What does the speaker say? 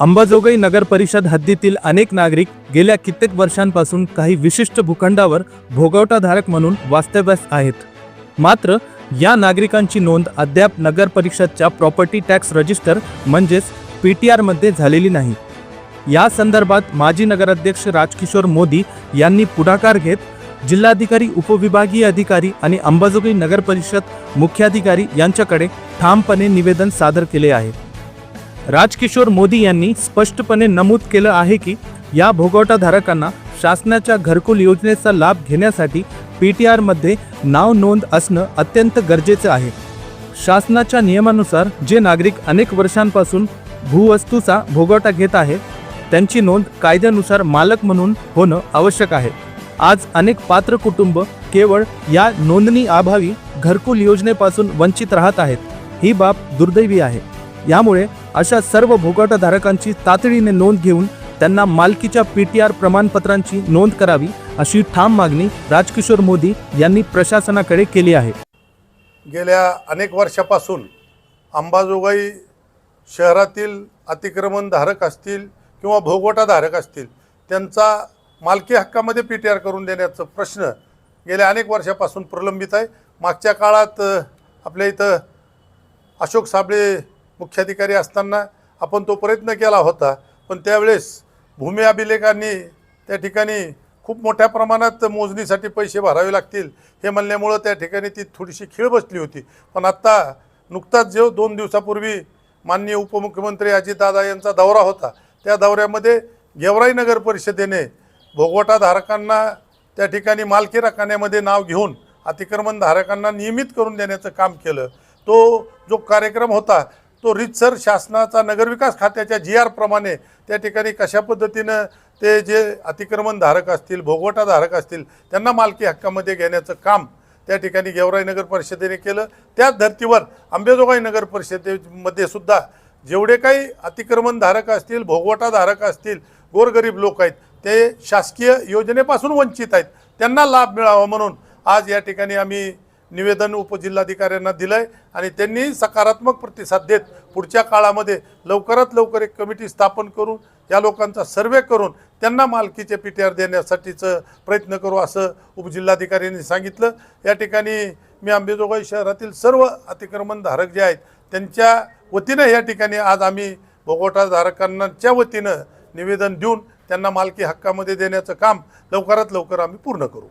अंबाजोगाई नगर परिषद हद्दीतील अनेक नागरिक गेल्या कित्येक वर्षांपासून काही विशिष्ट भूखंडावर भोगवटाधारक म्हणून वास्तव्यास आहेत. मात्र या नागरिकांची नोंद अद्याप नगर परिषदच्या प्रॉपर्टी टॅक्स रजिस्टर म्हणजेच पी टी आरमध्ये झालेली नाही. या संदर्भात माजी नगराध्यक्ष राजकिशोर मोदी यांनी पुढाकार घेत जिल्हाधिकारी उपविभागीय अधिकारी आणि अंबाजोगाई नगर परिषद मुख्याधिकारी यांच्याकडे ठामपणे निवेदन सादर केले आहे. राजकिशोर मोदी यांनी स्पष्टपणे नमूद केलं आहे की या भोगवटाधारकांना शासनाच्या घरकुल योजनेचा लाभ घेण्यासाठी पी टी आरमध्ये नाव नोंद असणं अत्यंत गरजेचं आहे. शासनाच्या नियमानुसार जे नागरिक अनेक वर्षांपासून भूवस्तूचा भोगवटा घेत आहे त्यांची नोंद कायद्यानुसार मालक म्हणून होणं आवश्यक आहे. आज अनेक पात्र कुटुंब केवळ या नोंदणी अभावी घरकुल योजनेपासून वंचित राहत आहेत. ही बाब दुर्दैवी आहे. यामुळे अशा सर्व भोगटधारकांची तातडीने नोंद घेऊन त्यांना मालकीच्या पी टी आर प्रमाणपत्रांची नोंद करावी अशी ठाम मागणी राजकिशोर मोदी यांनी प्रशासनाकडे केली आहे. गेल्या अनेक वर्षापासून अंबाजोगाई शहरातील अतिक्रमणधारक असतील किंवा भोगवटाधारक असतील त्यांचा मालकी हक्कामध्ये पी टी आर करून देण्याचा प्रश्न गेल्या अनेक वर्षापासून प्रलंबित आहे. मागच्या काळात आपल्या इथं अशोक साबळे मुख्याधिकारी असताना आपण तो प्रयत्न केला होता पण त्यावेळेस भूमी अभिलेखांनी त्या ठिकाणी खूप मोठ्या प्रमाणात मोजणीसाठी पैसे भरावे लागतील हे म्हणल्यामुळं त्या ठिकाणी ती थोडीशी खीळ बसली होती. पण आत्ता नुकताच जो दोन दिवसापूर्वी माननीय उपमुख्यमंत्री अजितदादा यांचा दौरा होता त्या दौऱ्यामध्ये गेवराई नगर परिषदेने भोगवटाधारकांना त्या ठिकाणी मालकी रकान्यामध्ये नाव घेऊन अतिक्रमणधारकांना नियमित करून देण्याचं काम केलं. तो जो कार्यक्रम होता तो रितसर शासनाचा नगरविकास खात्याच्या जी आर प्रमाणे त्या ठिकाणी कशा पद्धतीनं ते जे अतिक्रमणधारक असतील भोगवटाधारक असतील त्यांना मालकी हक्कामध्ये घेण्याचं काम त्या ठिकाणी गेवराई नगर परिषदेने केलं. त्याच धर्तीवर आंबेजोगाई नगर परिषदेमध्ये सुद्धा जेवढे काही अतिक्रमणधारक असतील भोगवटाधारक असतील गोरगरीब लोक आहेत ते शासकीय योजनेपासून वंचित आहेत त्यांना लाभ मिळावा म्हणून आज या ठिकाणी आम्ही निवेदन उपजिल्हाधिकाऱ्यांना दिलं आहे आणि त्यांनी सकारात्मक प्रतिसाद देत पुढच्या काळामध्ये लवकरात लवकर एक कमिटी स्थापन करून या लोकांचा सर्वे करून त्यांना मालकीचे पी टी आर देण्यासाठीचं प्रयत्न करू असं उपजिल्हाधिकाऱ्यांनी सांगितलं. या ठिकाणी मी अंबेजोगाई शहरातील सर्व अतिक्रमणधारक जे आहेत त्यांच्या वतीनं या ठिकाणी आज आम्ही भोगवटाधारकांच्या वतीनं निवेदन देऊन त्यांना मालकी हक्कामध्ये देण्याचं काम लवकरात लवकर आम्ही पूर्ण करू.